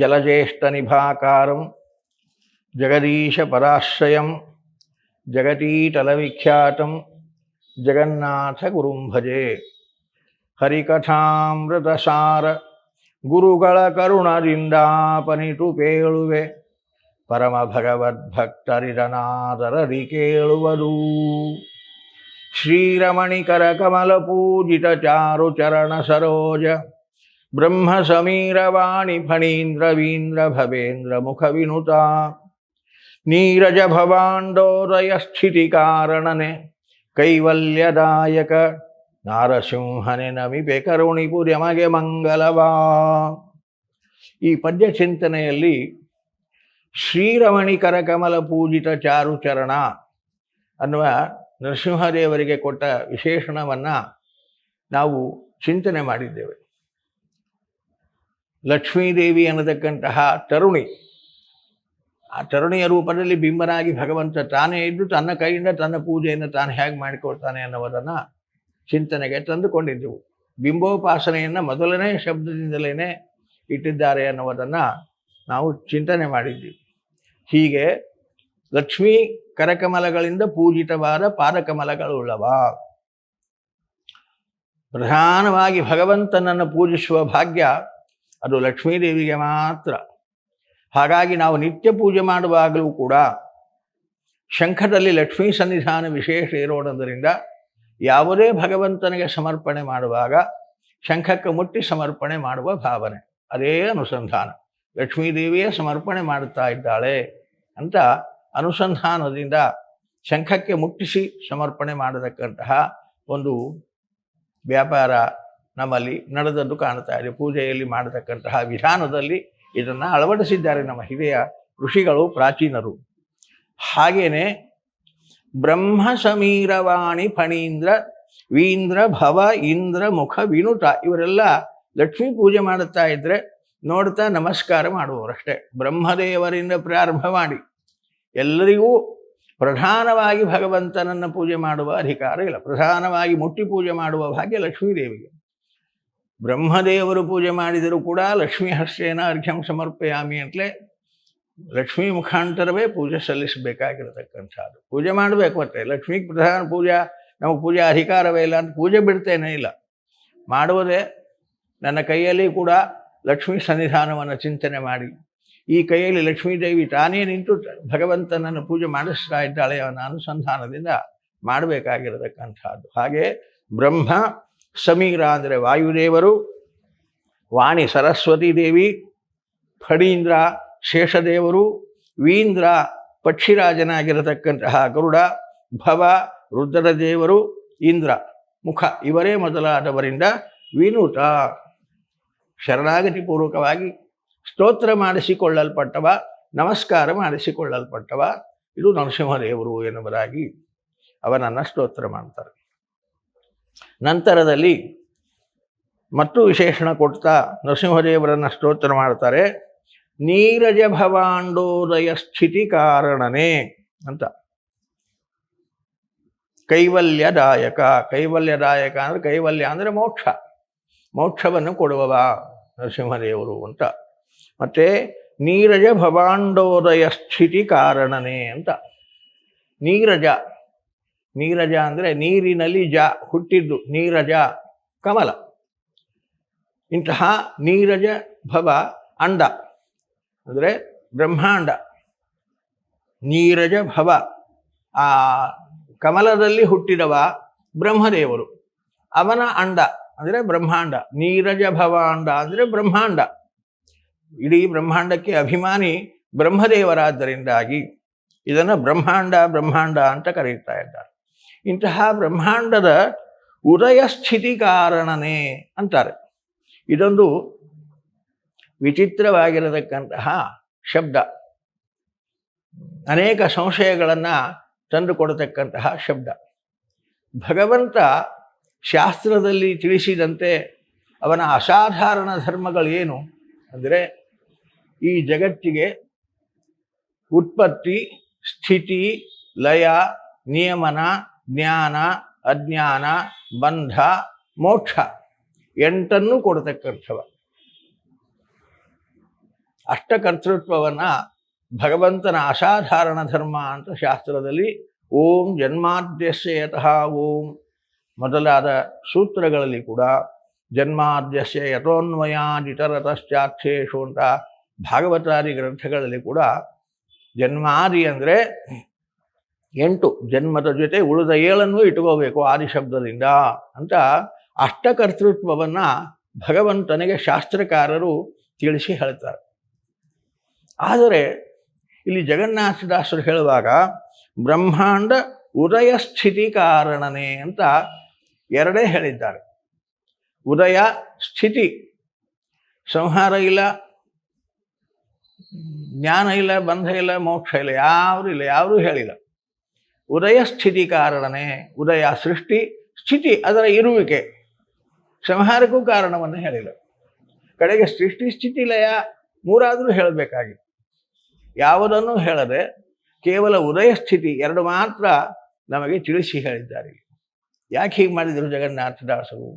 ಜಲಜ್ಯೇಷ್ಠನಿಭಾಕಾರಂ ಜಗದೀಶಪರಾಶ್ರಯಂ ಜಗತೀಟಲವಿಖ್ಯಾತಂ ಜಗನ್ನಾಥ ಗುರುಂ ಭಜೆ ಹರಿಕಥಾಮೃತಸಾರ ಗುರುಗಳ ಕರುಣದಿಂದಾಪನಿತು ಪೇಳುವೆ ಪರಮ ಭಗವದ್ಭಕ್ತರಿರನಾದರರಿ ಕೇಳುವುದು ಶ್ರೀರಮಣಿಕರ ಕಮಲ ಪೂಜಿತ ಚಾರು ಚರಣ ಸರೋಜ ಬ್ರಹ್ಮ ಸಮೀರ ವಾಣಿ ಫಣೀಂದ್ರ ವೀಂದ್ರ ಭವೇಂದ್ರ ಮುಖ ವಿನುತ ನೀರಜ ಭವಾಂಡೋದಯ ಸ್ಥಿತಿ ಕಾರಣನೆ, ಕೈವಲ್ಯದಾಯಕ, ನಾರಸಿಂಹನೆ ನಮಿಪೆ ಕರುಣಿಪುರಿ ಮಗೆ ಮಂಗಲವಾ. ಈ ಪದ್ಯ ಚಿಂತನೆಯಲ್ಲಿ ಶ್ರೀರಮಣಿಕರ ಕಮಲ ಪೂಜಿತ ಚಾರು ಚರಣ ಅನ್ನುವ ನರಸಿಂಹದೇವರಿಗೆ ಕೊಟ್ಟ ವಿಶೇಷಣವನ್ನು ನಾವು ಚಿಂತನೆ ಮಾಡಿದ್ದೇವೆ. ಲಕ್ಷ್ಮೀದೇವಿ ಅನ್ನತಕ್ಕಂತಹ ತರುಣಿ. ಆ ತರುಣಿಯ ರೂಪದಲ್ಲಿ ಬಿಂಬನಾಗಿ ಭಗವಂತ ತಾನೇ ಇದ್ದು ತನ್ನ ಕೈಯಿಂದ ತನ್ನ ಪೂಜೆಯನ್ನು ತಾನು ಹೇಗೆ ಮಾಡಿಕೊಳ್ತಾನೆ ಅನ್ನೋದನ್ನು ಚಿಂತನೆಗೆ ತಂದುಕೊಂಡಿದ್ದೆವು. ಬಿಂಬೋಪಾಸನೆಯನ್ನು ಮೊದಲನೇ ಶಬ್ದದಿಂದಲೇ ಇಟ್ಟಿದ್ದಾರೆ ಅನ್ನೋದನ್ನು ನಾವು ಚಿಂತನೆ ಮಾಡಿದ್ದೀವಿ. ಹೀಗೆ ಲಕ್ಷ್ಮೀ ಕರಕಮಲಗಳಿಂದ ಪೂಜಿತವಾದ ಪಾದಕಮಲಗಳುಳ್ಳವ. ಪ್ರಧಾನವಾಗಿ ಭಗವಂತನನ್ನು ಪೂಜಿಸುವ ಭಾಗ್ಯ ಅದು ಲಕ್ಷ್ಮೀದೇವಿಗೆ ಮಾತ್ರ. ಹಾಗಾಗಿ ನಾವು ನಿತ್ಯ ಪೂಜೆ ಮಾಡುವಾಗಲೂ ಕೂಡ ಶಂಖದಲ್ಲಿ ಲಕ್ಷ್ಮೀ ಸನ್ನಿಧಾನ ವಿಶೇಷ ಇರೋದರಿಂದ ಯಾವುದೇ ಭಗವಂತನಿಗೆ ಸಮರ್ಪಣೆ ಮಾಡುವಾಗ ಶಂಖಕ್ಕೆ ಮುಟ್ಟಿ ಸಮರ್ಪಣೆ ಮಾಡುವ ಭಾವನೆ. ಅದೇ ಅನುಸಂಧಾನ. ಲಕ್ಷ್ಮೀದೇವಿಯೇ ಸಮರ್ಪಣೆ ಮಾಡುತ್ತಾ ಇದ್ದಾಳೆ ಅಂತ ಅನುಸಂಧಾನದಿಂದ ಶಂಖಕ್ಕೆ ಮುಟ್ಟಿಸಿ ಸಮರ್ಪಣೆ ಮಾಡತಕ್ಕಂತಹ ಒಂದು ವ್ಯಾಪಾರ ನಮ್ಮಲ್ಲಿ ನಡೆದದ್ದು ಕಾಣ್ತಾ ಇದೆ. ಪೂಜೆಯಲ್ಲಿ ಮಾಡತಕ್ಕಂತಹ ವಿಧಾನದಲ್ಲಿ ಇದನ್ನು ಅಳವಡಿಸಿದ್ದಾರೆ ನಮ್ಮ ಹಿರಿಯ ಋಷಿಗಳು, ಪ್ರಾಚೀನರು. ಹಾಗೇನೆ ಬ್ರಹ್ಮ ಸಮೀರವಾಣಿ ಫಣೀಂದ್ರ, ವೀಂದ್ರ ಭವ ಇಂದ್ರ ಮುಖ ವಿನುತ ಇವರೆಲ್ಲ ಲಕ್ಷ್ಮೀ ಪೂಜೆ ಮಾಡುತ್ತಾ ಇದ್ರೆ ನೋಡ್ತಾ ನಮಸ್ಕಾರ ಮಾಡುವವರಷ್ಟೇ ಬ್ರಹ್ಮದೇವರಿಂದ ಪ್ರಾರಂಭ ಮಾಡಿ ಎಲ್ಲರಿಗೂ ಪ್ರಧಾನವಾಗಿ ಭಗವಂತನನ್ನು ಪೂಜೆ ಮಾಡುವ ಅಧಿಕಾರ ಇಲ್ಲ. ಪ್ರಧಾನವಾಗಿ ಮುಟ್ಟಿ ಪೂಜೆ ಮಾಡುವ ಭಾಗ್ಯ ಲಕ್ಷ್ಮೀದೇವಿಗೆ. ಬ್ರಹ್ಮದೇವರು ಪೂಜೆ ಮಾಡಿದರೂ ಕೂಡ ಲಕ್ಷ್ಮೀ ಹಸ್ತೇನ ಅರ್ಘ್ಯಂ ಸಮರ್ಪಯಾಮಿ ಅಂತಲೇ ಲಕ್ಷ್ಮೀ ಮುಖಾಂತರವೇ ಪೂಜೆ ಸಲ್ಲಿಸಬೇಕಾಗಿರತಕ್ಕಂಥದ್ದು. ಪೂಜೆ ಮಾಡಬೇಕು ಮತ್ತೆ. ಲಕ್ಷ್ಮೀ ಪ್ರಧಾನ ಪೂಜಾ, ನಮಗೆ ಪೂಜಾ ಅಧಿಕಾರವೇ ಇಲ್ಲ ಅಂತ ಪೂಜೆ ಬಿಡ್ತೇನೆ ಇಲ್ಲ. ಮಾಡುವುದೇ ನನ್ನ ಕೈಯಲ್ಲಿ ಕೂಡ ಲಕ್ಷ್ಮೀ ಸನ್ನಿಧಾನವನ್ನು ಚಿಂತನೆ ಮಾಡಿ, ಈ ಕೈಯಲ್ಲಿ ಲಕ್ಷ್ಮೀದೇವಿ ತಾನೇ ನಿಂತು ಭಗವಂತನನ್ನು ಪೂಜೆ ಮಾಡಿಸ್ತಾ ಇದ್ದಾಳೆ ಅವನ ಅನುಸಂಧಾನದಿಂದ ಮಾಡಬೇಕಾಗಿರತಕ್ಕಂಥದ್ದು. ಹಾಗೆ ಬ್ರಹ್ಮ ಸಮೀರ ಅಂದರೆ ವಾಯುದೇವರು, ವಾಣಿ ಸರಸ್ವತಿ ದೇವಿ, ಫಣೀಂದ್ರ ಶೇಷದೇವರು, ವೀಂದ್ರ ಪಕ್ಷಿರಾಜನಾಗಿರತಕ್ಕಂತಹ ಗರುಡ, ಭವ ರುದ್ರ ದೇವರು, ಇಂದ್ರ. ಮುಖ ಇವರೇ ಮೊದಲಾದವರಿಂದ ವಿನೂತ. ಶರಣಾಗತಿ ಪೂರ್ವಕವಾಗಿ ಸ್ತೋತ್ರ ಮಾಡಿಸಿಕೊಳ್ಳಲ್ಪಟ್ಟವ, ನಮಸ್ಕಾರ ಮಾಡಿಸಿಕೊಳ್ಳಲ್ಪಟ್ಟವ, ಇದು ನರಸಿಂಹದೇವರು ಎನ್ನುವುದಾಗಿ ಅವನನ್ನು ಸ್ತೋತ್ರ ಮಾಡ್ತಾರೆ. ನಂತರದಲ್ಲಿ ಮತ್ತು ವಿಶೇಷಣ ಕೊಡ್ತಾ ನರಸಿಂಹದೇವರನ್ನು ಸ್ತೋತ್ರ ಮಾಡ್ತಾರೆ, ನೀರಜ ಭವಾಂಡೋದಯ ಸ್ಥಿತಿ ಕಾರಣನೇ ಅಂತ. ಕೈವಲ್ಯದಾಯಕ ಕೈವಲ್ಯದಾಯಕ ಅಂದರೆ ಕೈವಲ್ಯ ಅಂದರೆ ಮೋಕ್ಷ, ಮೋಕ್ಷವನ್ನು ಕೊಡುವವ ನರಸಿಂಹದೇವರು ಅಂತ. ಮತ್ತೆ ನೀರಜ ಭವಾಂಡೋದಯ ಸ್ಥಿತಿ ಕಾರಣನೇ ಅಂತ. ನೀರಜ ನೀರಜ ಅಂದರೆ ನೀರಿನಲ್ಲಿ ಜ ಹುಟ್ಟಿದ್ದು, ನೀರಜ ಕಮಲ. ಇಂತಹ ನೀರಜ ಭವ ಅಂಡ, ಅಂದರೆ ಬ್ರಹ್ಮಾಂಡ. ನೀರಜ ಭವ. ಆ ಕಮಲದಲ್ಲಿ ಹುಟ್ಟಿದವ ಬ್ರಹ್ಮದೇವರು. ಅವನ ಅಂಡ ಅಂದರೆ ಬ್ರಹ್ಮಾಂಡ. ನೀರಜ ಭವ ಅಂಡ ಅಂದರೆ ಬ್ರಹ್ಮಾಂಡ. ಇಡೀ ಬ್ರಹ್ಮಾಂಡಕ್ಕೆ ಅಭಿಮಾನಿ ಬ್ರಹ್ಮದೇವರಾದ್ದರಿಂದಾಗಿ ಇದನ್ನು ಬ್ರಹ್ಮಾಂಡ ಬ್ರಹ್ಮಾಂಡ ಅಂತ ಕರೆಯುತ್ತಾ ಇದ್ದಾರೆ. ಇಂತಹ ಬ್ರಹ್ಮಾಂಡದ ಉದಯ ಸ್ಥಿತಿ ಕಾರಣನೇ ಅಂತಾರೆ. ಇದೊಂದು ವಿಚಿತ್ರವಾಗಿರತಕ್ಕಂತಹ ಶಬ್ದ. ಅನೇಕ ಸಂಶಯಗಳನ್ನು ತಂದುಕೊಡತಕ್ಕಂತಹ ಶಬ್ದ. ಭಗವಂತ ಶಾಸ್ತ್ರದಲ್ಲಿ ತಿಳಿಸಿದಂತೆ ಅವನ ಅಸಾಧಾರಣ ಧರ್ಮಗಳೇನು ಅಂದರೆ ಈ ಜಗತ್ತಿಗೆ ಉತ್ಪತ್ತಿ, ಸ್ಥಿತಿ, ಲಯ, ನಿಯಮನ ಜ್ಞಾನ, ಅಜ್ಞಾನ, ಬಂಧ, ಮೋಕ್ಷ ಎಂಟನ್ನು ಕೊಡತಕ್ಕಂಥವ. ಅಷ್ಟಕರ್ತೃತ್ವವನ್ನು ಭಗವಂತನ ಅಸಾಧಾರಣ ಧರ್ಮ ಅಂತ ಶಾಸ್ತ್ರದಲ್ಲಿ ಓಂ ಜನ್ಮಾದ್ಯಸ್ಯ ಯತಃ ಓಂ ಮೊದಲಾದ ಸೂತ್ರಗಳಲ್ಲಿ ಕೂಡ ಜನ್ಮಾದ್ಯಸ್ಯ ಯಥೋನ್ಮಯಾದಿತರತಶ್ಚಾರ್ಥೇಶು ಅಂತ ಭಾಗವತಾದಿ ಗ್ರಂಥಗಳಲ್ಲಿ ಕೂಡ ಜನ್ಮಾದಿ ಅಂದರೆ ಎಂಟು ಜನ್ಮದ ಜೊತೆ ಉಳಿದ ಏಳನ್ನು ಇಟ್ಕೋಬೇಕು ಆದಿ ಶಬ್ದದಿಂದ ಅಂತ ಅಷ್ಟಕರ್ತೃತ್ವವನ್ನು ಭಗವಂತನಿಗೆ ಶಾಸ್ತ್ರಕಾರರು ತಿಳಿಸಿ ಹೇಳ್ತಾರೆ. ಆದರೆ ಇಲ್ಲಿ ಜಗನ್ನಾಥದಾಸರು ಹೇಳುವಾಗ ಬ್ರಹ್ಮಾಂಡ ಉದಯ ಸ್ಥಿತಿ ಕಾರಣನೇ ಅಂತ ಎರಡೇ ಹೇಳಿದ್ದಾರೆ. ಉದಯ ಸ್ಥಿತಿ, ಸಂಹಾರ ಇಲ್ಲ, ಜ್ಞಾನ ಇಲ್ಲ, ಬಂಧ ಇಲ್ಲ, ಮೋಕ್ಷ ಇಲ್ಲ ಯಾರು ಇಲ್ಲ ಯಾರೂ ಹೇಳಿಲ್ಲ. ಉದಯ ಸ್ಥಿತಿ ಕಾರಣನೇ ಉದಯ ಸೃಷ್ಟಿ ಸ್ಥಿತಿ ಅದರ ಇರುವಿಕೆ. ಸಂಹಾರಕ್ಕೂ ಕಾರಣವನ್ನು ಹೇಳಿಲ್ಲ. ಕಡೆಗೆ ಸೃಷ್ಟಿ ಸ್ಥಿತಿ ಲಯ ಮೂರಾದರೂ ಹೇಳಬೇಕಾಗಿ. ಯಾವುದನ್ನು ಹೇಳದೆ ಕೇವಲ ಉದಯ ಸ್ಥಿತಿ ಎರಡು ಮಾತ್ರ ನಮಗೆ ತಿಳಿಸಿ ಹೇಳಿದ್ದಾರೆ. ಯಾಕೆ ಹೀಗೆ ಮಾಡಿದರು ಜಗನ್ನಾಥದಾಸರು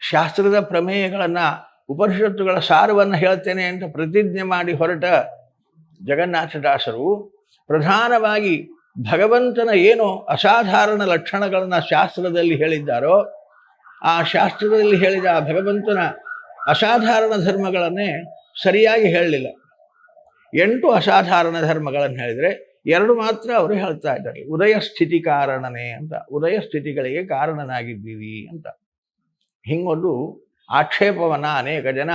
ಶಾಸ್ತ್ರದ ಪ್ರಮೇಯಗಳನ್ನು, ಉಪನಿಷತ್ತುಗಳ ಸಾರವನ್ನು ಹೇಳ್ತೇನೆ ಅಂತ ಪ್ರತಿಜ್ಞೆ ಮಾಡಿ ಹೊರಟ ಜಗನ್ನಾಥದಾಸರು ಪ್ರಧಾನವಾಗಿ ಭಗವಂತನ ಏನು ಅಸಾಧಾರಣ ಲಕ್ಷಣಗಳನ್ನು ಶಾಸ್ತ್ರದಲ್ಲಿ ಹೇಳಿದ್ದಾರೋ, ಆ ಶಾಸ್ತ್ರದಲ್ಲಿ ಹೇಳಿದ ಆ ಭಗವಂತನ ಅಸಾಧಾರಣ ಧರ್ಮಗಳನ್ನೇ ಸರಿಯಾಗಿ ಹೇಳಲಿಲ್ಲ. ಎಂಟು ಅಸಾಧಾರಣ ಧರ್ಮಗಳನ್ನು ಹೇಳಿದರೆ ಎರಡು ಮಾತ್ರ ಅವರು ಹೇಳ್ತಾ ಇದ್ದಾರೆ. ಉದಯ ಸ್ಥಿತಿ ಕಾರಣನೇ ಅಂತ, ಉದಯ ಸ್ಥಿತಿಗಳಿಗೆ ಕಾರಣನಾಗಿದ್ದೀವಿ ಅಂತ. ಹಿಂಗೊಂದು ಆಕ್ಷೇಪವನ್ನು ಅನೇಕ ಜನ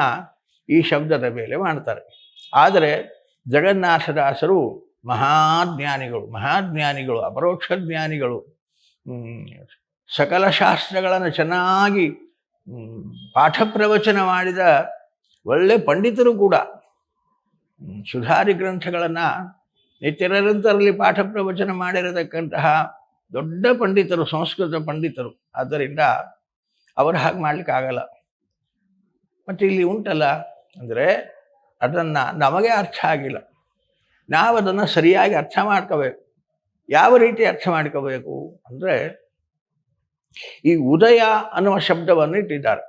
ಈ ಶಬ್ದದ ಮೇಲೆ ಮಾಡ್ತಾರೆ. ಆದರೆ ಜಗನ್ನಾಥದಾಸರು ಮಹಾಜ್ಞಾನಿಗಳು ಮಹಾಜ್ಞಾನಿಗಳು, ಅಪರೋಕ್ಷ ಜ್ಞಾನಿಗಳು ಸಕಲ ಶಾಸ್ತ್ರಗಳನ್ನು ಚೆನ್ನಾಗಿ ಪಾಠ ಪ್ರವಚನ ಮಾಡಿದ ಒಳ್ಳೆ ಪಂಡಿತರು ಕೂಡ ಸುಧಾರಿ ಗ್ರಂಥಗಳನ್ನು ನಿತ್ಯನಿರಂತರಲ್ಲಿ ಪಾಠ ಪ್ರವಚನ ಮಾಡಿರತಕ್ಕಂತಹ ದೊಡ್ಡ ಪಂಡಿತರು, ಸಂಸ್ಕೃತ ಪಂಡಿತರು. ಆದ್ದರಿಂದ ಅವರು ಹಾಗೆ ಮಾಡಲಿಕ್ಕಾಗಲ್ಲ ಮತ್ತು ಇಲ್ಲಿ ಉಂಟಲ್ಲ, ಅಂದರೆ ಅದನ್ನು ನಮಗೆ ಅರ್ಥ ಆಗಿಲ್ಲ. ನಾವು ಅದನ್ನು ಸರಿಯಾಗಿ ಅರ್ಥ ಮಾಡ್ಕೋಬೇಕು. ಯಾವ ರೀತಿ ಅರ್ಥ ಮಾಡ್ಕೋಬೇಕು ಅಂದರೆ ಈ ಉದಯ ಅನ್ನುವ ಶಬ್ದವನ್ನು ಇಟ್ಟಿದ್ದಾರೆ.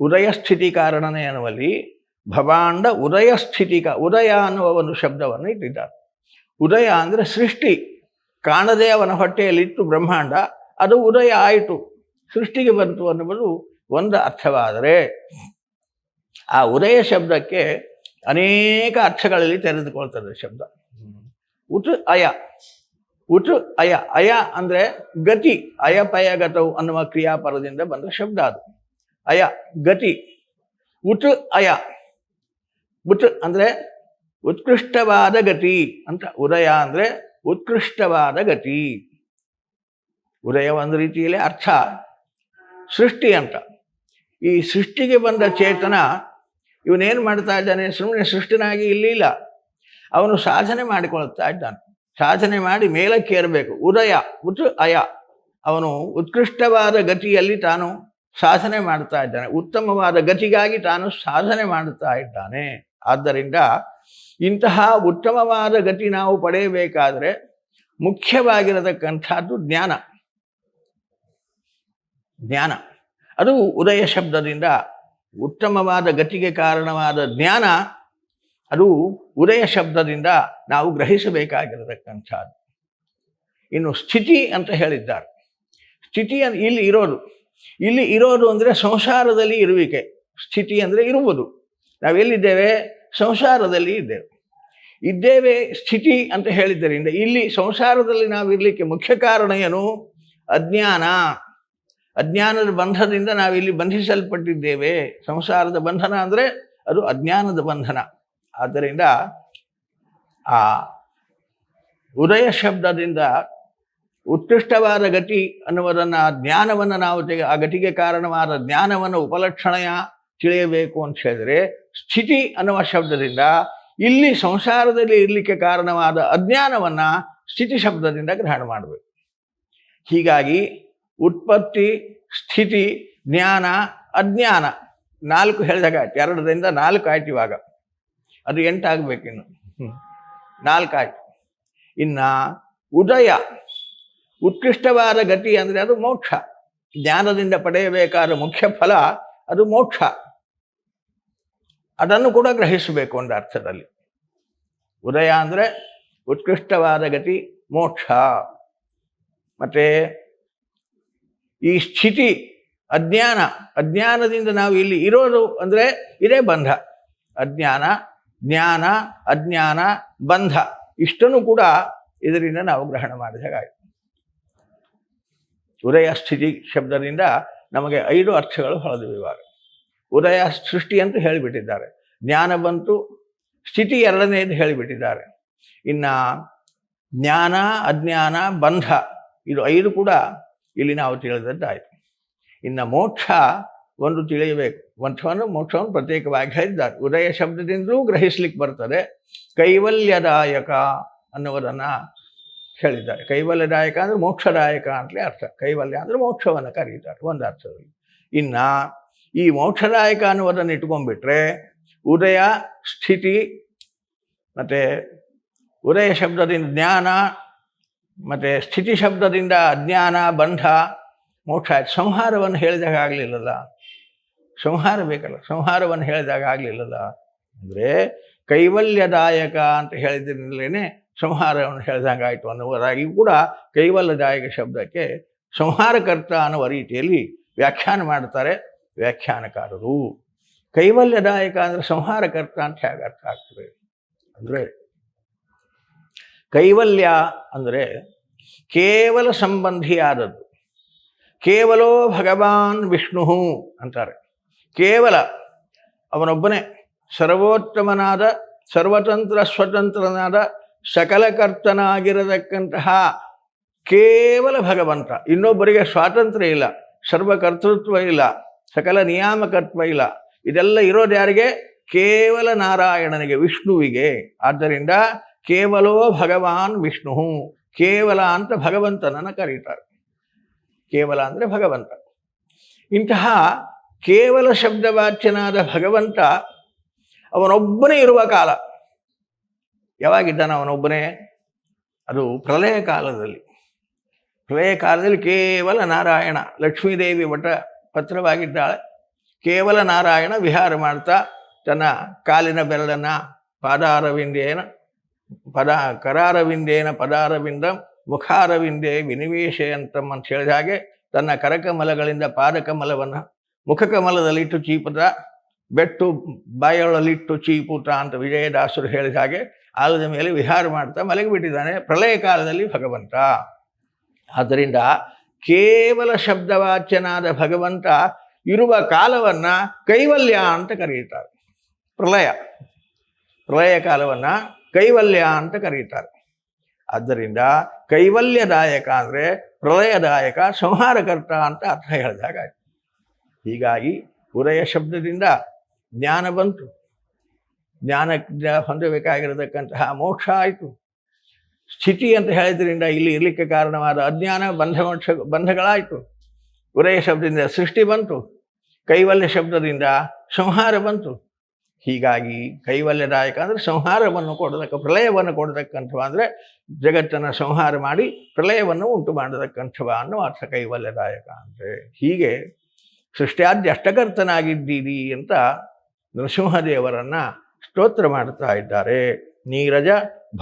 ಉದಯ ಸ್ಥಿತಿ ಕಾರಣನೇ ಅನ್ನುವಲ್ಲಿ ಭವಾಂಡ ಉದಯ ಸ್ಥಿತಿಕ ಉದಯ ಅನ್ನುವ ಒಂದು ಶಬ್ದವನ್ನು ಇಟ್ಟಿದ್ದಾರೆ. ಉದಯ ಅಂದರೆ ಸೃಷ್ಟಿ. ಕಾಣದೇ ಅವನ ಹೊಟ್ಟೆಯಲ್ಲಿತ್ತು ಬ್ರಹ್ಮಾಂಡ, ಅದು ಉದಯ ಆಯಿತು. ಸೃಷ್ಟಿಗೆ ಬಂತು ಅನ್ನುವುದು ಒಂದು ಅರ್ಥವಾದರೆ ಆ ಉದಯ ಶಬ್ದಕ್ಕೆ ಅನೇಕ ಅರ್ಥಗಳಲ್ಲಿ ತೆರೆದುಕೊಳ್ತದೆ ಶಬ್ದ. ಉತ್ ಅಯ. ಉಟ್ ಅಯ. ಅಯ ಅಂದರೆ ಗತಿ. ಅಯಪಯಗತವು ಅನ್ನುವ ಕ್ರಿಯಾಪರದಿಂದ ಬಂದ ಶಬ್ದ ಅದು. ಅಯ, ಗತಿ. ಉಟ್ ಅಯ. ಉಟ್ ಅಂದರೆ ಉತ್ಕೃಷ್ಟವಾದ ಗತಿ ಅಂತ. ಉದಯ ಅಂದರೆ ಉತ್ಕೃಷ್ಟವಾದ ಗತಿ. ಉದಯ ಒಂದು ರೀತಿಯಲ್ಲಿ ಅರ್ಥ. ಸೃಷ್ಟಿ ಅಂತ. ಈ ಸೃಷ್ಟಿಗೆ ಬಂದ ಚೇತನ ಇವನೇನು ಮಾಡ್ತಾ ಇದ್ದಾನೆ? ಸುಮ್ಮನೆ ಸೃಷ್ಟಿನಾಗಿ ಇಲ್ಲಿ ಇಲ್ಲ. ಅವನು ಸಾಧನೆ ಮಾಡಿಕೊಳ್ಳುತ್ತಾ ಇದ್ದಾನೆ. ಸಾಧನೆ ಮಾಡಿ ಮೇಲಕ್ಕೆ ಏರಬೇಕು. ಉದಯ, ಉತ್, ಅಯ. ಅವನು ಉತ್ಕೃಷ್ಟವಾದ ಗತಿಯಲ್ಲಿ ತಾನು ಸಾಧನೆ ಮಾಡ್ತಾ ಇದ್ದಾನೆ. ಉತ್ತಮವಾದ ಗತಿಗಾಗಿ ತಾನು ಸಾಧನೆ ಮಾಡುತ್ತಾ ಇದ್ದಾನೆ. ಆದ್ದರಿಂದ ಇಂತಹ ಉತ್ತಮವಾದ ಗತಿ ನಾವು ಪಡೆಯಬೇಕಾದರೆ ಮುಖ್ಯವಾಗಿರತಕ್ಕಂಥದ್ದು ಜ್ಞಾನ. ಜ್ಞಾನ. ಅದು ಉದಯ ಶಬ್ದದಿಂದ ಉತ್ತಮವಾದ ಗತಿಗೆ ಕಾರಣವಾದ ಜ್ಞಾನ, ಅದು ಉದಯ ಶಬ್ದದಿಂದ ನಾವು ಗ್ರಹಿಸಬೇಕಾಗಿರತಕ್ಕಂಥದ್ದು. ಇನ್ನು ಸ್ಥಿತಿ ಅಂತ ಹೇಳಿದ್ದಾರೆ. ಸ್ಥಿತಿ ಅಂದ್ರೆ ಇಲ್ಲಿ ಇರೋದು. ಇಲ್ಲಿ ಇರೋದು ಅಂದರೆ ಸಂಸಾರದಲ್ಲಿ ಇರುವಿಕೆ. ಸ್ಥಿತಿ ಅಂದರೆ ಇರುವುದು. ನಾವೆಲ್ಲಿದ್ದೇವೆ ಸಂಸಾರದಲ್ಲಿ ಇದ್ದೇವೆ. ಇದ್ದೇವೆ ಸ್ಥಿತಿ ಅಂತ ಹೇಳಿದ್ದರಿಂದ ಇಲ್ಲಿ ಸಂಸಾರದಲ್ಲಿ ನಾವು ಇರಲಿಕ್ಕೆ ಮುಖ್ಯ ಕಾರಣ ಏನು? ಅಜ್ಞಾನ. ಅಜ್ಞಾನದ ಬಂಧದಿಂದ ನಾವಿಲ್ಲಿ ಬಂಧಿಸಲ್ಪಟ್ಟಿದ್ದೇವೆ. ಸಂಸಾರದ ಬಂಧನ ಅಂದರೆ ಅದು ಅಜ್ಞಾನದ ಬಂಧನ. ಆದ್ದರಿಂದ ಆ ಉದಯ ಶಬ್ದದಿಂದ ಉತ್ಕೃಷ್ಟವಾದ ಗತಿ ಅನ್ನುವುದನ್ನು ಆ ಜ್ಞಾನವನ್ನು ನಾವು ತೆಗೆ, ಆ ಗತಿಗೆ ಕಾರಣವಾದ ಜ್ಞಾನವನ್ನು ಉಪಲಕ್ಷಣೆಯ ತಿಳಿಯಬೇಕು ಅಂತ ಹೇಳಿದ್ರೆ ಸ್ಥಿತಿ ಅನ್ನುವ ಶಬ್ದದಿಂದ ಇಲ್ಲಿ ಸಂಸಾರದಲ್ಲಿ ಇರಲಿಕ್ಕೆ ಕಾರಣವಾದ ಅಜ್ಞಾನವನ್ನು ಸ್ಥಿತಿ ಶಬ್ದದಿಂದ ಗ್ರಹಣ ಮಾಡಬೇಕು. ಹೀಗಾಗಿ ಉತ್ಪತ್ತಿ ಸ್ಥಿತಿ ಜ್ಞಾನ ಅಜ್ಞಾನ. ನಾಲ್ಕು ಹೇಳಿದಾಗ ಆಯ್ತು. ಎರಡರಿಂದ ನಾಲ್ಕು ಆಯ್ತು ಇವಾಗ. ಅದು ಎಂಟಾಗಬೇಕಿನ್ನು. ಹ್ಞೂ ನಾಲ್ಕು ಆಯ್ತು. ಇನ್ನು ಉದಯ ಉತ್ಕೃಷ್ಟವಾದ ಗತಿ ಅಂದರೆ ಅದು ಮೋಕ್ಷ. ಜ್ಞಾನದಿಂದ ಪಡೆಯಬೇಕಾದ ಮುಖ್ಯ ಫಲ ಅದು ಮೋಕ್ಷ. ಅದನ್ನು ಕೂಡ ಗ್ರಹಿಸಬೇಕು ಒಂದು ಅರ್ಥದಲ್ಲಿ. ಉದಯ ಅಂದರೆ ಉತ್ಕೃಷ್ಟವಾದ ಗತಿ ಮೋಕ್ಷ. ಮತ್ತೆ ಈ ಸ್ಥಿತಿ, ಅಜ್ಞಾನ, ಅಜ್ಞಾನದಿಂದ ನಾವು ಇಲ್ಲಿ ಇರೋದು ಅಂದರೆ ಇದೇ ಬಂಧ. ಅಜ್ಞಾನ, ಜ್ಞಾನ, ಅಜ್ಞಾನ, ಬಂಧ, ಇಷ್ಟನ್ನು ಕೂಡ ಇದರಿಂದ ನಾವು ಗ್ರಹಣ ಮಾಡಿದಾಗ ಉದಯ ಸ್ಥಿತಿ ಶಬ್ದದಿಂದ ನಮಗೆ ಐದು ಅರ್ಥಗಳು ಹೊಳೆದು ಇವಾಗ. ಉದಯ ಸೃಷ್ಟಿ ಅಂತ ಹೇಳಿಬಿಟ್ಟಿದ್ದಾರೆ. ಜ್ಞಾನ ಬಂತು, ಸ್ಥಿತಿ ಎರಡನೇದು ಹೇಳಿಬಿಟ್ಟಿದ್ದಾರೆ. ಇನ್ನು ಜ್ಞಾನ, ಅಜ್ಞಾನ, ಬಂಧ, ಇದು ಐದು ಕೂಡ ಇಲ್ಲಿ ನಾವು ತಿಳಿದದ್ದಾಯಿತು. ಇನ್ನು ಮೋಕ್ಷ ಒಂದು ತಿಳಿಯಬೇಕು. ಮೋಕ್ಷವನ್ನು ಮೋಕ್ಷವನ್ನು ಪ್ರತ್ಯೇಕವಾಗಿ ಹೇಳಿದ್ದಾರೆ. ಉದಯ ಶಬ್ದದಿಂದಲೂ ಗ್ರಹಿಸ್ಲಿಕ್ಕೆ ಬರ್ತದೆ. ಕೈವಲ್ಯದಾಯಕ ಅನ್ನುವುದನ್ನು ಹೇಳಿದ್ದಾರೆ. ಕೈವಲ್ಯದಾಯಕ ಅಂದರೆ ಮೋಕ್ಷದಾಯಕ ಅಂತಲೇ ಅರ್ಥ. ಕೈವಲ್ಯ ಅಂದರೆ ಮೋಕ್ಷವನ್ನು ಕರೀತಾರೆ. ಒಂದು ಅರ್ಥದಲ್ಲಿ. ಇನ್ನು ಈ ಮೋಕ್ಷದಾಯಕ ಅನ್ನುವುದನ್ನು ಇಟ್ಕೊಂಡ್ಬಿಟ್ರೆ ಉದಯ ಸ್ಥಿತಿ ಮತ್ತು ಉದಯ ಶಬ್ದದಿಂದ ಜ್ಞಾನ ಮತ್ತು ಸ್ಥಿತಿ ಶಬ್ದದಿಂದ ಅಜ್ಞಾನ, ಬಂಧ, ಮೋಕ್ಷ ಆಯ್ತು. ಸಂಹಾರವನ್ನು ಹೇಳಿದಾಗ ಆಗಲಿಲ್ಲಲ್ಲ? ಸಂಹಾರ ಬೇಕಲ್ಲ. ಸಂಹಾರವನ್ನು ಹೇಳಿದಾಗ ಆಗಲಿಲ್ಲಲ್ಲ? ಅಂದರೆ ಕೈವಲ್ಯದಾಯಕ ಅಂತ ಹೇಳಿದ್ರಿಂದಲೇ ಸಂಹಾರವನ್ನು ಹೇಳಿದಂಗೆ ಆಯಿತು ಅನ್ನುವುದಾಗಿ ಕೂಡ ಕೈವಲ್ಯದಾಯಕ ಶಬ್ದಕ್ಕೆ ಸಂಹಾರಕರ್ತ ಅನ್ನುವ ರೀತಿಯಲ್ಲಿ ವ್ಯಾಖ್ಯಾನ ಮಾಡ್ತಾರೆ ವ್ಯಾಖ್ಯಾನಕಾರರು. ಕೈವಲ್ಯದಾಯಕ ಅಂದರೆ ಸಂಹಾರಕರ್ತ ಅಂತ ಹೇಗೆ ಅರ್ಥ ಆಗ್ತದೆ? ಅಂದರೆ ಕೈವಲ್ಯ ಅಂದರೆ ಕೇವಲ ಸಂಬಂಧಿಯಾದದ್ದು. ಕೇವಲೋ ಭಗವಾನ್ ವಿಷ್ಣು ಅಂತಾರೆ. ಕೇವಲ ಅವನೊಬ್ಬನೇ ಸರ್ವೋತ್ತಮನಾದ, ಸರ್ವತಂತ್ರ ಸ್ವತಂತ್ರನಾದ ಸಕಲಕರ್ತನಾಗಿರತಕ್ಕಂತಹ ಕೇವಲ ಭಗವಂತ. ಇನ್ನೊಬ್ಬರಿಗೆ ಸ್ವಾತಂತ್ರ್ಯ ಇಲ್ಲ, ಸರ್ವಕರ್ತೃತ್ವ ಇಲ್ಲ, ಸಕಲ ನಿಯಾಮಕತ್ವ ಇಲ್ಲ. ಇದೆಲ್ಲ ಇರೋದು ಯಾರಿಗೆ ಕೇವಲ ನಾರಾಯಣನಿಗೆ, ವಿಷ್ಣುವಿಗೆ. ಆದ್ದರಿಂದ ಕೇವಲೋ ಭಗವಾನ್ ವಿಷ್ಣು. ಕೇವಲ ಅಂತ ಭಗವಂತನನ್ನು ಕರೀತಾರೆ. ಕೇವಲ ಅಂದರೆ ಭಗವಂತ. ಇಂತಹ ಕೇವಲ ಶಬ್ದವಾಚ್ಯನಾದ ಭಗವಂತ ಅವನೊಬ್ಬನೇ ಇರುವ ಕಾಲ. ಯಾವಾಗಿದ್ದಾನೆ ಅವನೊಬ್ಬನೇ? ಅದು ಪ್ರಲಯ ಕಾಲದಲ್ಲಿ. ಪ್ರಲಯ ಕಾಲದಲ್ಲಿ ಕೇವಲ ನಾರಾಯಣ, ಲಕ್ಷ್ಮೀದೇವಿ ವಟ ಪತ್ರವಾಗಿದ್ದಾಳೆ. ಕೇವಲ ನಾರಾಯಣ ವಿಹಾರ ಮಾಡ್ತಾ ತನ್ನ ಕಾಲಿನ ಬೆರಳನ್ನು ಪಾದಾರವಿಂದೇನ ಪದ ಕರಾರವಿಂದೇನ ಪದಾರವಿಂದ ಮುಖಾರವಿಂದೇ ವಿನಿವೇಶ ಅಂತ ಹೇಳಿದ ಹಾಗೆ ತನ್ನ ಕರಕಮಲಗಳಿಂದ ಪಾದಕಮಲವನ್ನು ಮುಖಕಮಲದಲ್ಲಿಟ್ಟು ಚೀಪುತ ಬೆಟ್ಟು ಬಾಯೊಳಲಿಟ್ಟು ಚೀಪುತ ಅಂತ ವಿಜಯದಾಸರು ಹೇಳಿದ ಹಾಗೆ ಆಲದ ಮೇಲೆ ವಿಹಾರ ಮಾಡ್ತಾ ಮಲಗಿಬಿಟ್ಟಿದ್ದಾನೆ. ಪ್ರಳಯ ಕಾಲದಲ್ಲಿ ಭಗವಂತ. ಆದ್ದರಿಂದ ಕೇವಲ ಶಬ್ದವಾಚ್ಯನಾದ ಭಗವಂತ ಇರುವ ಕಾಲವನ್ನು ಕೈವಲ್ಯ ಅಂತ ಕರೆಯುತ್ತಾರೆ. ಪ್ರಳಯ. ಪ್ರಳಯ ಕಾಲವನ್ನು ಕೈವಲ್ಯ ಅಂತ ಕರೀತಾರೆ. ಆದ್ದರಿಂದ ಕೈವಲ್ಯದಾಯಕ ಅಂದರೆ ಪ್ರಳಯದಾಯಕ, ಸಂಹಾರಕರ್ತ ಅಂತ ಅರ್ಥ ಹೇಳಿದಾಗ. ಹೀಗಾಗಿ ಉರಯ ಶಬ್ದದಿಂದ ಜ್ಞಾನ ಬಂತು. ಜ್ಞಾನ ಹೊಂದಬೇಕಾಗಿರತಕ್ಕಂತಹ ಮೋಕ್ಷ ಆಯಿತು. ಸ್ಥಿತಿ ಅಂತ ಹೇಳಿದ್ರಿಂದ ಇಲ್ಲಿ ಇರಲಿಕ್ಕೆ ಕಾರಣವಾದ ಅಜ್ಞಾನ ಬಂಧ ಬಂಧಗಳಾಯಿತು. ಉರಯ ಶಬ್ದದಿಂದ ಸೃಷ್ಟಿ ಬಂತು. ಕೈವಲ್ಯ ಶಬ್ದದಿಂದ ಸಂಹಾರ ಬಂತು. ಹೀಗಾಗಿ ಕೈವಲ್ಯದಾಯಕ ಅಂದರೆ ಸಂಹಾರವನ್ನು ಕೊಡತಕ್ಕ, ಪ್ರಳಯವನ್ನು ಕೊಡತಕ್ಕಂಥವ ಅಂದರೆ ಜಗತ್ತನ್ನು ಸಂಹಾರ ಮಾಡಿ ಪ್ರಲಯವನ್ನು ಉಂಟು ಮಾಡತಕ್ಕಂಥವ ಅನ್ನೋ ಅರ್ಥ ಕೈವಲ್ಯದಾಯಕ ಅಂದರೆ. ಹೀಗೆ ಸೃಷ್ಟಿಯಾದ್ಯ ಅಷ್ಟಕರ್ತನಾಗಿದ್ದೀರಿ ಅಂತ ನೃಸಿಂಹದೇವರನ್ನು ಸ್ತೋತ್ರ ಮಾಡ್ತಾ ಇದ್ದಾರೆ. ನೀರಜ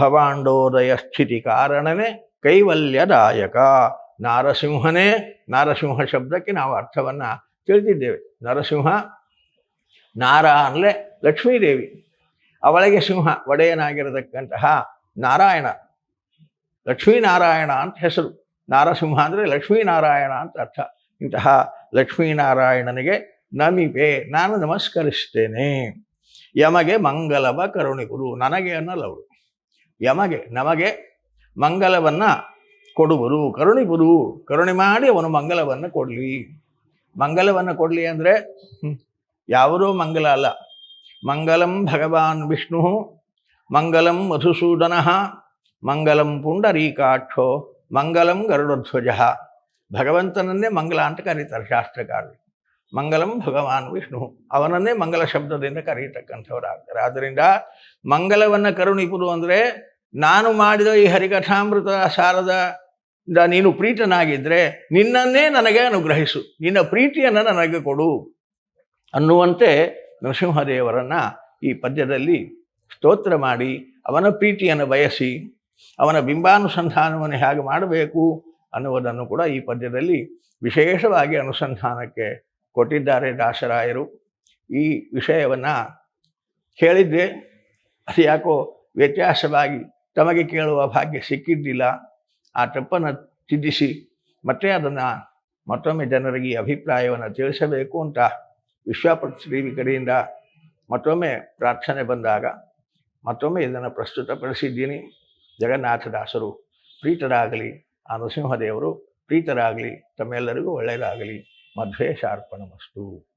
ಭವಾಂಡೋದಯ ಸ್ಥಿತಿ ಕಾರಣನೇ ಕೈವಲ್ಯದಾಯಕ. ನಾರಸಿಂಹನೇ ನಾರಸಿಂಹ ಶಬ್ದಕ್ಕೆ ನಾವು ಅರ್ಥವನ್ನು ತಿಳಿದಿದ್ದೇವೆ. ನರಸಿಂಹ ನಾರ ಅಂದರೆ ಲಕ್ಷ್ಮೀದೇವಿ. ಅವಳಿಗೆ ಸಿಂಹ, ಒಡೆಯನಾಗಿರತಕ್ಕಂತಹ ನಾರಾಯಣ. ಲಕ್ಷ್ಮೀನಾರಾಯಣ ಅಂತ ಹೆಸರು. ನಾರಸಿಂಹ ಅಂದರೆ ಲಕ್ಷ್ಮೀನಾರಾಯಣ ಅಂತ ಅರ್ಥ. ಇಂತಹ ಲಕ್ಷ್ಮೀನಾರಾಯಣನಿಗೆ ನಮಿಪೆ ನಾನು ನಮಸ್ಕರಿಸ್ತೇನೆ. ಯಮಗೆ ಮಂಗಲವ ಕರುಣಿಗುರು ನನಗೆ ಅನ್ನಲವರು ಯಮಗೆ, ನಮಗೆ ಮಂಗಲವನ್ನು ಕೊಡುವರು. ಕರುಣಿಗುರು ಕರುಣೆ ಮಾಡಿ ಅವನು ಮಂಗಲವನ್ನು ಕೊಡಲಿ. ಮಂಗಲವನ್ನು ಕೊಡಲಿ ಅಂದರೆ ಯಾವುದೋ ಮಂಗಲ ಅಲ್ಲ. ಮಂಗಲಂ ಭಗವಾನ್ ವಿಷ್ಣು ಮಂಗಲಂ ಮಧುಸೂದನ ಮಂಗಲಂ ಪುಂಡರೀಕಾಕ್ಷೋ ಮಂಗಲಂ ಗರುಡಧ್ವಜ ಭಗವಂತನನ್ನೇ ಮಂಗಲ ಅಂತ ಕರೀತಾರೆ ಶಾಸ್ತ್ರಕಾರರು ಮಂಗಲಂ ಭಗವಾನ್ ವಿಷ್ಣು ಅವನನ್ನೇ ಮಂಗಲ ಶಬ್ದದಿಂದ ಕರೀತಕ್ಕಂಥವರಾಗ್ತಾರೆ ಆದ್ದರಿಂದ ಮಂಗಲವನ್ನು ಕರುಣಿಪುರು ಅಂದರೆ ನಾನು ಮಾಡಿದ ಈ ಹರಿಕಥಾಮೃತ ಸಾರದ ನೀನು ಪ್ರೀತನಾಗಿದ್ದರೆ ನಿನ್ನನ್ನೇ ನನಗೆ ಅನುಗ್ರಹಿಸು, ನಿನ್ನ ಪ್ರೀತಿಯನ್ನು ನನಗೆ ಕೊಡು ಅನ್ನುವಂತೆ ನರಸಿಂಹದೇವರನ್ನು ಈ ಪದ್ಯದಲ್ಲಿ ಸ್ತೋತ್ರ ಮಾಡಿ, ಅವನ ಪ್ರೀತಿಯನ್ನು ಬಯಸಿ, ಅವನ ಬಿಂಬಾನುಸಂಧಾನವನ್ನು ಹೇಗೆ ಮಾಡಬೇಕು ಅನ್ನುವುದನ್ನು ಕೂಡ ಈ ಪದ್ಯದಲ್ಲಿ ವಿಶೇಷವಾಗಿ ಅನುಸಂಧಾನಕ್ಕೆ ಕೊಟ್ಟಿದ್ದಾರೆ ದಾಸರಾಯರು. ಈ ವಿಷಯವನ್ನು ಕೇಳಿದ್ದೆ ಅದು ಯಾಕೋ ವ್ಯತ್ಯಾಸವಾಗಿ ತಮಗೆ ಕೇಳುವ ಭಾಗ್ಯ ಸಿಕ್ಕಿದ್ದಿಲ್ಲ. ಆ ತಪ್ಪನ್ನು ತಿದ್ದಿಸಿ, ಮತ್ತೆ ಅದನ್ನು ಮತ್ತೊಮ್ಮೆ ಜನರಿಗೆ ಅಭಿಪ್ರಾಯವನ್ನು ತಿಳಿಸಬೇಕು ಅಂತ ವಿಶ್ವಪ್ರತಿದೇವಿ ಕಡೆಯಿಂದ ಮತ್ತೊಮ್ಮೆ ಪ್ರಾರ್ಥನೆ ಬಂದಾಗ ಮತ್ತೊಮ್ಮೆ ಇದನ್ನು ಪ್ರಸ್ತುತಪಡಿಸಿದ್ದೀನಿ. ಜಗನ್ನಾಥದಾಸರು ಪ್ರೀತರಾಗಲಿ, ಆ ನರಸಿಂಹದೇವರು ಪ್ರೀತರಾಗಲಿ, ತಮ್ಮೆಲ್ಲರಿಗೂ ಒಳ್ಳೆಯದಾಗಲಿ. ಮಧ್ವೇಶಾರ್ಪಣಮಸ್ತು